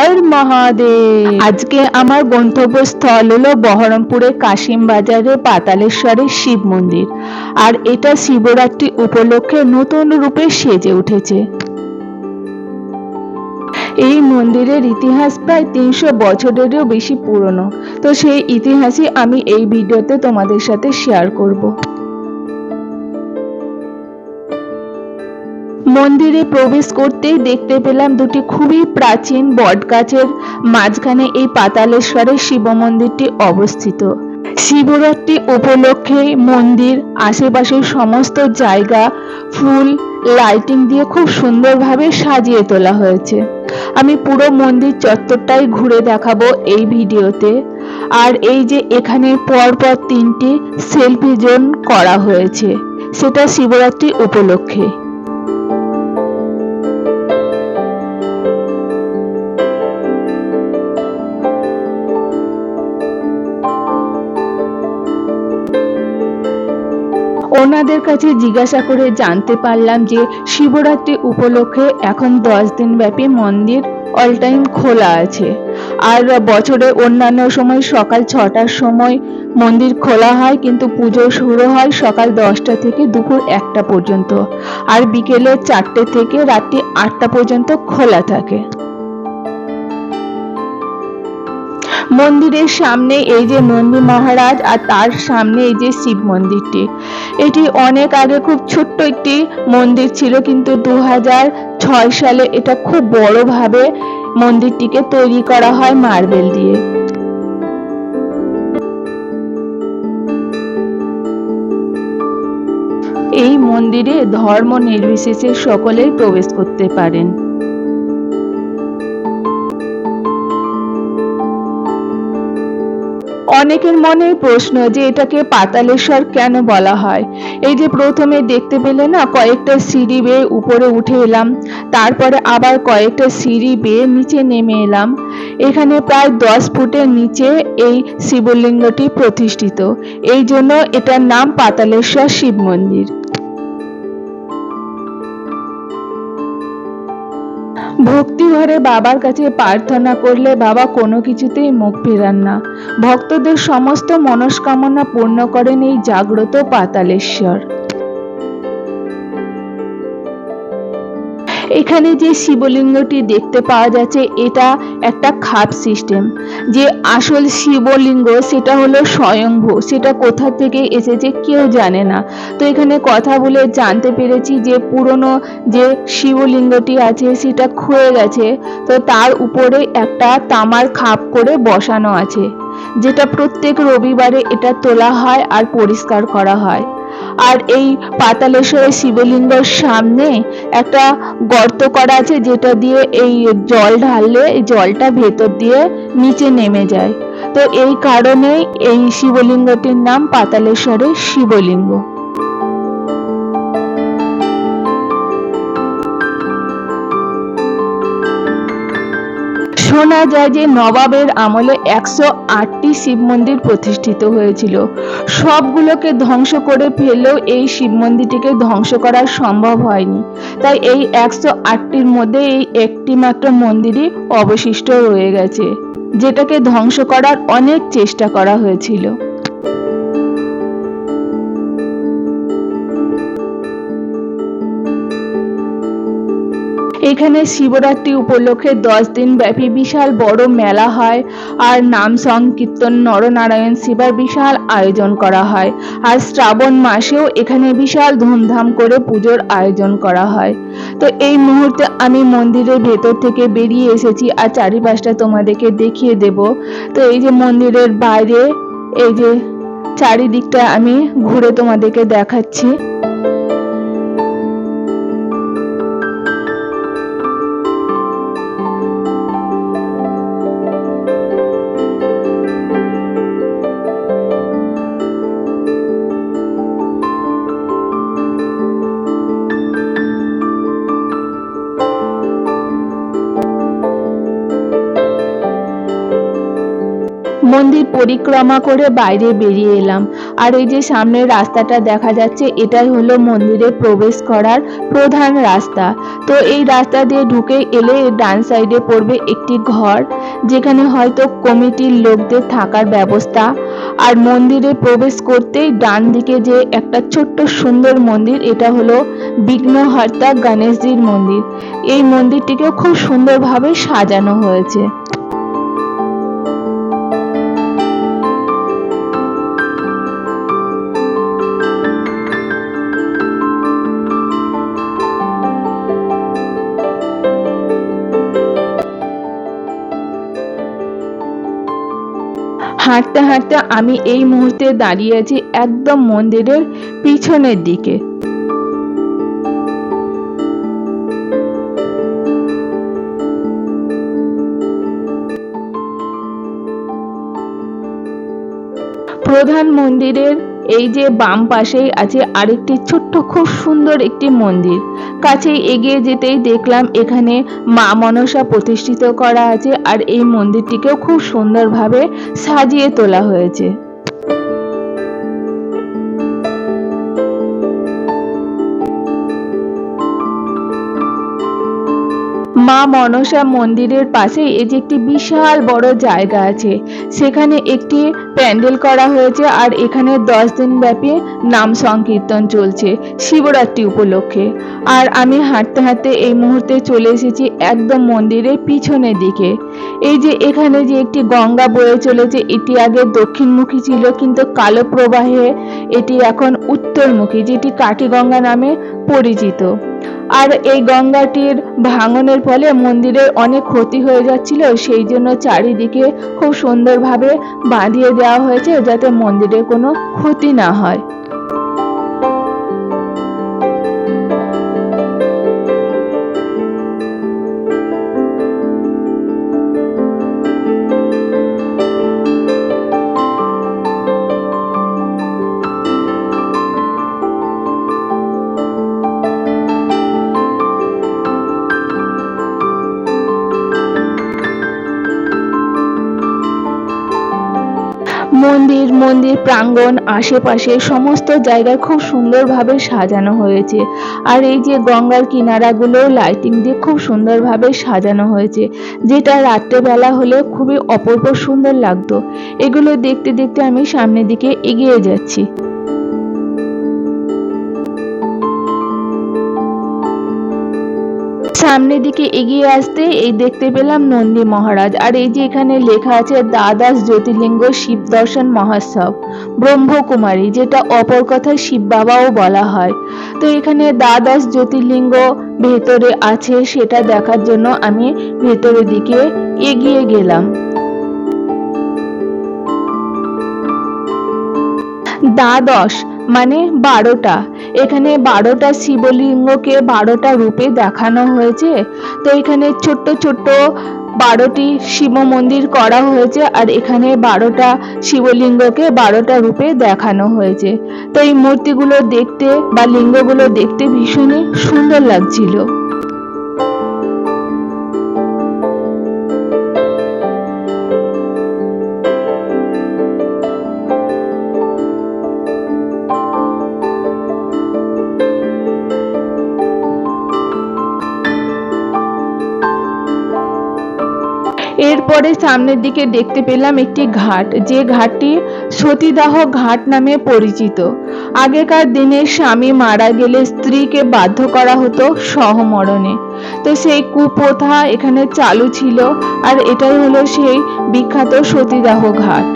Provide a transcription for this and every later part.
হর মহাদেব। আজকে আমার গন্তব্যস্থল হলো বহরমপুরের কাশিম বাজারে পাতালেশ্বরের শিব মন্দির। আর এটা শিবরাত্রি উপলক্ষে নতুন রূপে সেজে উঠেছে। এই মন্দিরের ইতিহাস প্রায় তিনশো বছরেরও বেশি পুরনো। তো সেই ইতিহাসই আমি এই ভিডিওতে তোমাদের সাথে শেয়ার করব। মন্দিরে প্রবেশ করতেই দেখতে পেলাম দুটি খুবই প্রাচীন বটগাছের মাঝখানে এই পাতালেশ্বরের শিব মন্দিরটি অবস্থিত। শিবরাত্রি উপলক্ষে মন্দির, আশেপাশের সমস্ত জায়গা, ফুল, লাইটিং দিয়ে খুব সুন্দরভাবে সাজিয়ে তোলা হয়েছে। আমি পুরো মন্দির চত্বরটাই ঘুরে দেখাবো এই ভিডিওতে। আর এই যে এখানে পরপর তিনটি সেলফি জোন করা হয়েছে, সেটা শিবরাত্রি উপলক্ষে। ওনাদের কাছে জিজ্ঞাসা করে জানতে পারলাম যে শিবরাত্রি উপলক্ষে এখন দশ দিন ব্যাপী মন্দির অল টাইম খোলা আছে। আর বছরে অন্যান্য সময় সকাল ছটার সময় মন্দির খোলা হয়, কিন্তু পুজো শুরু হয় সকাল দশটা থেকে দুপুর একটা পর্যন্ত। আর বিকেলে চারটে থেকে রাত্রি আটটা পর্যন্ত খোলা থাকে। মন্দিরের সামনে এই যে নন্দী মহারাজ আর তার সামনে এই যে শিব মন্দিরটি। এটি অনেক আগে খুব ছোট্ট একটি মন্দির ছিল, কিন্তু দু ছয় সালে এটা খুব বড়ভাবে মন্দিরটিকে তৈরি করা হয় মার্বেল দিয়ে। এই মন্দিরে ধর্ম নির্বিশেষে সকলেই প্রবেশ করতে পারেন। অনেকের মনে প্রশ্ন যে এটাকে পাতালেশ্বর কেন বলা হয়? এই যে প্রথমে দেখতে পেলে না কয়েকটা সিঁড়ি বেয়ে উপরে উঠে এলাম, তারপরে আবার কয়েকটা সিঁড়ি বেয়ে নিচে নেমে এলাম। এখানে প্রায় দশ ফুটের নিচে এই শিবলিঙ্গটি প্রতিষ্ঠিত। এই জন্য এটার নাম পাতালেশ্বর শিব মন্দির। ভক্তি ভরে বাবার কাছে প্রার্থনা করলে বাবা কোনো কিছুতেই মুখ ফেরান না। ভক্তদের সমস্ত মনস্কামনা পূর্ণ করেন এই জাগ্রত পাতালেশ্বর। এখানে যে শিবলিঙ্গটি দেখতে পাওয়া যাচ্ছে, এটা একটা খাপ সিস্টেম যে আসল শিবলিঙ্গ, সেটা হলো স্বয়ংভূ সেটা কোথা থেকে এসেছে কেউ জানে না। তো এখানে কথা বলে জানতে পেরেছি যে পুরনো যে শিবলিঙ্গটি আছে, সেটা ক্ষয়ে গেছে। তো তার উপরে একটা তামার খাপ করে বসানো আছে, যেটা প্রত্যেক রবিবারে এটা তোলা হয় আর পরিষ্কার করা হয়। আর এই পাতালেশ্বরের শিবলিঙ্গর সামনে একটা গর্ত করা আছে, যেটা দিয়ে এই জল ঢাললে জলটা ভেতর দিয়ে নিচে নেমে যায়। তো এই কারণে এই শিবলিঙ্গটির নাম পাতালেশ্বরের শিবলিঙ্গ। শোনা যায় যে নবাবের আমলে একশো আটটি শিব মন্দির প্রতিষ্ঠিত হয়েছিল। সবগুলোকে ধ্বংস করে ফেলেও এই শিব মন্দিরটিকে ধ্বংস করা সম্ভব হয়নি। তাই এই একশো আটটির মধ্যে এই একটি মাত্র মন্দিরই অবশিষ্ট রয়ে গেছে, যেটাকে ধ্বংস করার অনেক চেষ্টা করা হয়েছিল। এখানে শিবরাত্রি উপলক্ষে দশ দিন ব্যাপী বিশাল বড় মেলা হয় আর নাম সংকীর্তন নরনারায়ণ শিবার বিশাল আয়োজন করা হয়। আর শ্রাবণ মাসেও এখানে বিশাল ধুমধাম করে পুজোর আয়োজন করা হয়। তো এই মুহূর্তে আমি মন্দিরের ভেতর থেকে বেরিয়ে এসেছি আর চারিপাশটা তোমাদেরকে দেখিয়ে দেব। তো এই যে মন্দিরের বাইরে, এই যে চারিদিকটা আমি ঘুরে তোমাদেরকে দেখাচ্ছি। মন্দির পরিক্রমা করে বাইরে বেরিয়ে এলাম। আর এই যে সামনের রাস্তাটা দেখা যাচ্ছে, এটাই হলো মন্দিরে প্রবেশ করার প্রধান রাস্তা। তো এই রাস্তা দিয়ে ঢুকে এলে ডান সাইডে পড়বে একটি ঘর, যেখানে হয়তো কমিটির লোকদের থাকার ব্যবস্থা। আর মন্দিরে প্রবেশ করতেই ডান দিকে যে একটা ছোট্ট সুন্দর মন্দির, এটা হলো বিঘ্নহর্তা গণেশজির মন্দির। এই মন্দিরটিকে খুব সুন্দরভাবে সাজানো হয়েছে। হাঁটতে হাঁটতে আমি এই মুহূর্তে দাঁড়িয়ে আছি একদম মন্দিরের পিছনের দিকে। প্রধান মন্দিরের এই যে বাম পাশেই আছে আরেকটি ছোট্ট খুব সুন্দর একটি মন্দির। কাছে এগিয়ে যেতেই দেখলাম এখানে মা মনসা প্রতিষ্ঠিত করা আছে আর এই মন্দিরটিকেও খুব সুন্দরভাবে সাজিয়ে তোলা হয়েছে। মা মনসা মন্দিরের পাশে এই যে একটি বিশাল বড় জায়গা আছে। সেখানে একটি প্যান্ডেল করা হয়েছে আর এখানে দশ দিন ব্যাপী নাম সংকীর্তন চলছে শিবরাত্রি উপলক্ষে। আর আমি হাঁটতে হাঁটতে এই মুহূর্তে চলে এসেছি একদম মন্দিরের পিছনের দিকে। এই যে এখানে যে একটি গঙ্গা বয়ে চলেছে, এটি আগে দক্ষিণমুখী ছিল, কিন্তু কালো প্রবাহে এটি এখন উত্তরমুখী, যেটি কাঠি গঙ্গা নামে পরিচিত। আর এই গঙ্গাটির ভাঙনের ফলে মন্দিরের অনেক ক্ষতি হয়ে যাচ্ছিল, সেই জন্য চারিদিকে খুব সুন্দরভাবে বাঁধিয়ে দেওয়া হয়েছে যাতে মন্দিরের কোনো ক্ষতি না হয়। মন্দির মন্দির, প্রাঙ্গণ, আশেপাশে সমস্ত জায়গায় খুব সুন্দরভাবে সাজানো হয়েছে। আর এই যে গঙ্গার কিনারাগুলো লাইটিং দিয়ে খুব সুন্দরভাবে সাজানো হয়েছে, যেটা রাত্রেবেলা হলে খুবই অপূর্ব সুন্দর লাগতো। এগুলো দেখতে দেখতে আমি সামনের দিকে এগিয়ে যাচ্ছি। সামনের দিকে এগিয়ে আসতে এই দেখতে পেলাম নন্দী মহারাজ। আর এই যে এখানে লেখা আছে, দ্বাদশ জ্যোতির্লিঙ্গ শিব দর্শন মহোৎসব। ব্রহ্মকুমারী, যেটা অপর কথায় শিব বাবাও বলা হয়। তো এখানে দ্বাদশ জ্যোতির্লিঙ্গ ভেতরে আছে, সেটা দেখার জন্য আমি ভেতরের দিকে এগিয়ে গেলাম। দ্বাদশ মানে বারোটা। এখানে বারোটা শিবলিঙ্গকে বারোটা রূপে দেখানো হয়েছে। তো এখানে ছোট্ট ছোট্ট বারোটি শিব মন্দির করা হয়েছে আর এখানে বারোটা শিবলিঙ্গকে বারোটা রূপে দেখানো হয়েছে। তো এই মূর্তিগুলো দেখতে বা লিঙ্গগুলো দেখতে ভীষণই সুন্দর লাগছিল। এরপরে সামনের দিকে দেখতে পেলাম একটি ঘাট, যে ঘাটটি সতীদাহ ঘাট নামে পরিচিত। আগেকার দিনে স্বামী মারা গেলে স্ত্রীকে বাধ্য করা হতো সহমরণে। তো সেই কুপ্রথা এখানে চালু ছিল, আর এটাই হলো সেই বিখ্যাত সতীদাহ ঘাট।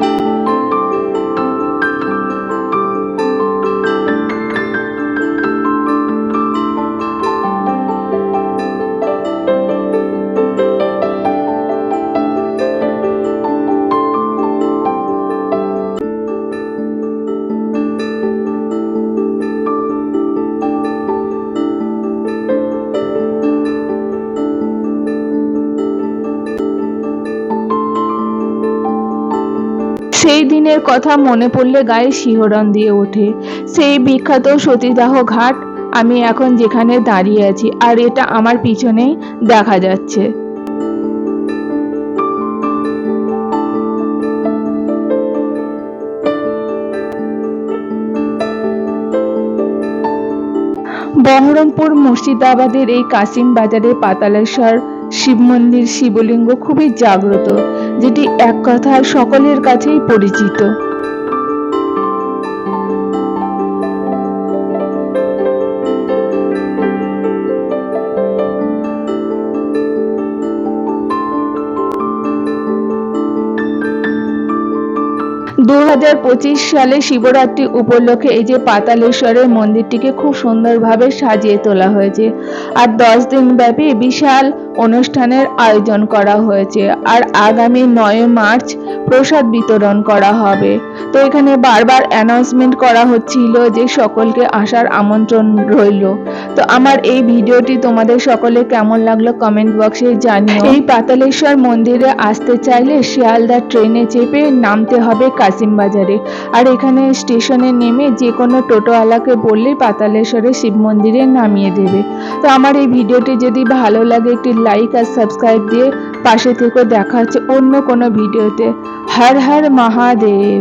দিনের কথা মনে পড়লে গায়ে শিহরণ দিয়ে ওঠে। সেই বিখ্যাত সতীদাহ ঘাট আমি এখন যেখানে দাঁড়িয়ে আছি, আর এটা আমার পিছনেই দেখা যাচ্ছে। বহরমপুর মুর্শিদাবাদের এই কাসিম বাজারে পাতালেশ্বর শিব মন্দির শিবলিঙ্গ খুবই জাগ্রত যেটি এক কথায় সকলের কাছেই পরিচিত। সালে শিবরাত্রি উপলক্ষে এই যে পাতালেশ্বরের মন্দিরটিকে খুব সুন্দরভাবে সাজিয়ে তোলা হয়েছে। আর দশ দিন ব্যাপী বিশাল অনুষ্ঠানের আয়োজন করা হয়েছে। আর আগামী নয় মার্চ প্রসাদ বিতরণ করা হবে। তো এখানে বারবার অ্যানাউন্সমেন্ট করা হচ্ছিল যে সকলকে আসার আমন্ত্রণ রইল। তো আমার এই ভিডিওটি তোমাদের সকলে কেমন লাগল কমেন্ট বক্সে জানিও। এই পাতালেশ্বর মন্দিরে আসতে চাইলে শিয়ালদা ট্রেনে চেপে নামতে হবে কাসিমবাজারে আর এখানে স্টেশনে নেমে যে কোনো টোটোওয়ালাকে বললেই পাতালেশ্বরে শিব মন্দিরে নামিয়ে দেবে। তো আমার এই ভিডিওটি যদি ভালো লাগে, একটি লাইক আর সাবস্ক্রাইব দিয়ে পাশে থেকে দেখা হচ্ছে অন্য কোনো ভিডিওতে। হর হর মহাদেব।